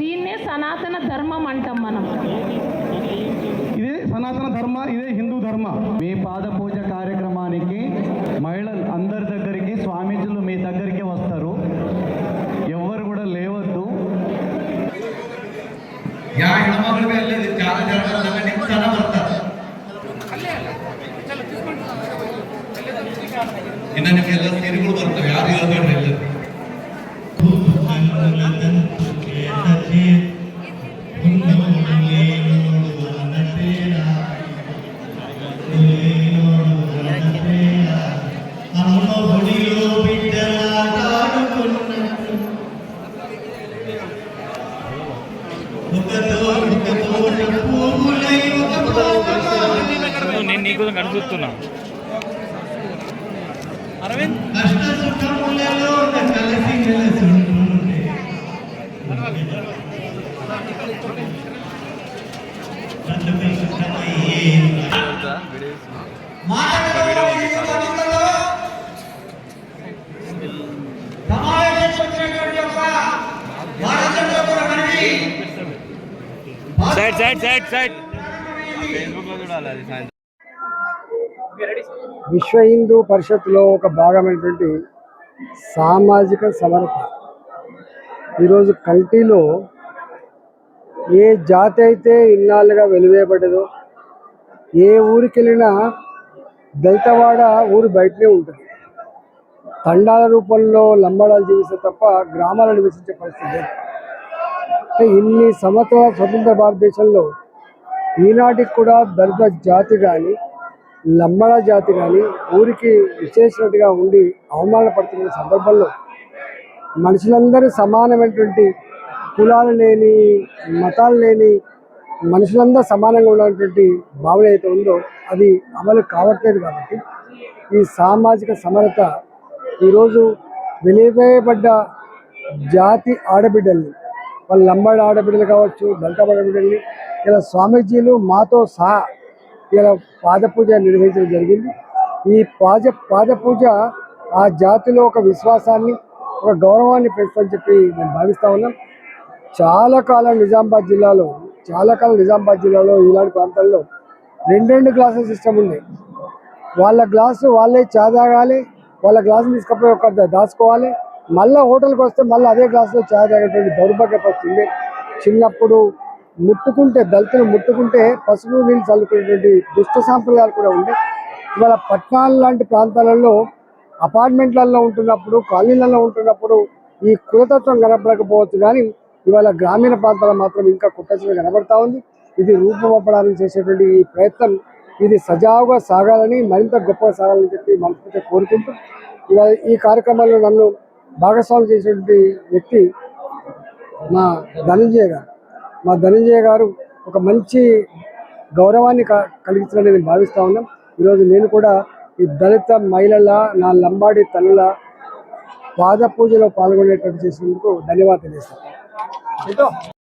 దీన్నే సనాతన ధర్మం అంటాం మనం. ఇదే సనాతన ధర్మ ఇదే హిందూ ధర్మ. మీ పాద పూజ కార్యక్రమానికి మహిళలు అందరి దగ్గరికి స్వామీజీలు మీ దగ్గరికి వస్తారు. ఎవ్వరు కూడా లేవద్దు. ಇನ್ನು ನಿಮ್ಗೆಲ್ಲ ಸೀರೆಗಳು ಬರ್ತವೆ ಯಾರು ಹೇಳ್ಬೇಡ್ರಿ ಎಲ್ಲ నేను నీకు కనిపిస్తున్నా సైడ్ సైడ్ సైడ్ సైడ్. విశ్వ హిందూ పరిషత్లో ఒక భాగమైనటువంటి సామాజిక సమరత. ఈరోజు కల్టీలో ఏ జాతి అయితే ఇన్నాళ్ళుగా వెలివేయబడ్డదో ఏ ఊరికి వెళ్ళినా దళితవాడ ఊరు బయటనే ఉంటుంది. తండాల రూపంలో లంబాడాలు జీవిస్తే తప్ప గ్రామాలను నివసించే పరిస్థితి ఇన్ని సంవత్సరాల స్వతంత్ర భారతదేశంలో ఈనాటికి కూడా దళిత జాతి కానీ లంబడ జాతి కానీ ఊరికి విశేషగా ఉండి అవమానపడుతున్న సందర్భంలో మనుషులందరూ సమానమైనటువంటి కులాలు లేని మతాలు లేని మనుషులందరూ సమానంగా ఉన్నటువంటి భావన అయితే ఉందో అది అమలు కావట్లేదు కాబట్టి ఈ సామాజిక సమరత ఈరోజు వెలివేయబడ్డ జాతి ఆడబిడ్డల్ని వాళ్ళ లంబాడి ఆడబిడ్డలు కావచ్చు దళిత ఆడబిడ్డల్ని ఇలా స్వామీజీలు మాతో సహా ఇలా పాద పూజ నిర్వహించడం జరిగింది. ఈ పాద పాద పూజ ఆ జాతిలో ఒక విశ్వాసాన్ని ఒక గౌరవాన్ని పెంచుకొని చెప్పి నేను భావిస్తా ఉన్నాం చాలా కాలం నిజామాబాద్ జిల్లాలో చాలా కాలం నిజామాబాద్ జిల్లాలో ఇలాంటి ప్రాంతాల్లో రెండు రెండు గ్లాసుల సిస్టమ్ ఉంది. వాళ్ళ గ్లాసు వాళ్ళే చా తాగాలి వాళ్ళ గ్లాసు తీసుకపోయి ఒక దాచుకోవాలి. మళ్ళీ హోటల్కి వస్తే మళ్ళీ అదే గ్లాసులో చా తాగేటువంటి దౌర్భాగ్య పరిస్థితి చిన్నప్పుడు ముట్టుకుంటే దళితులు ముట్టుకుంటే పసుపు నీళ్ళు చల్లుకునేటువంటి దుష్ట సాంప్రదాయాలు కూడా ఉండే. ఇవాళ పట్టణాలు లాంటి ప్రాంతాలలో అపార్ట్మెంట్లలో ఉంటున్నప్పుడు కాలనీలలో ఉంటున్నప్పుడు ఈ కులతత్వం కనపడకపోవచ్చు. కానీ ఇవాళ గ్రామీణ ప్రాంతాల్లో మాత్రం ఇంకా కుట్టచడం కనబడతా ఉంది. ఇది రూపమప్పడానికి చేసేటువంటి ఈ ప్రయత్నం ఇది సజావుగా సాగాలని మరింత గొప్పగా సాగాలని చెప్పి మనస్ఫూర్తిగా కోరుకుంటూ ఇవాళ ఈ కార్యక్రమాల్లో నన్ను భాగస్వామి చేసినటువంటి వ్యక్తి మా ధనంజయ గారు. మా ధనంజయ గారు ఒక మంచి గౌరవాన్ని క- కలిగించాలని నేను భావిస్తూ ఉన్నాం. ఈరోజు నేను కూడా ఈ దళిత మహిళల నా లంబాడి తల్లుల పాద పూజలో పాల్గొనేటట్టు చేసినందుకు ధన్యవాదాలు. తెలియజేస్తాను 别动。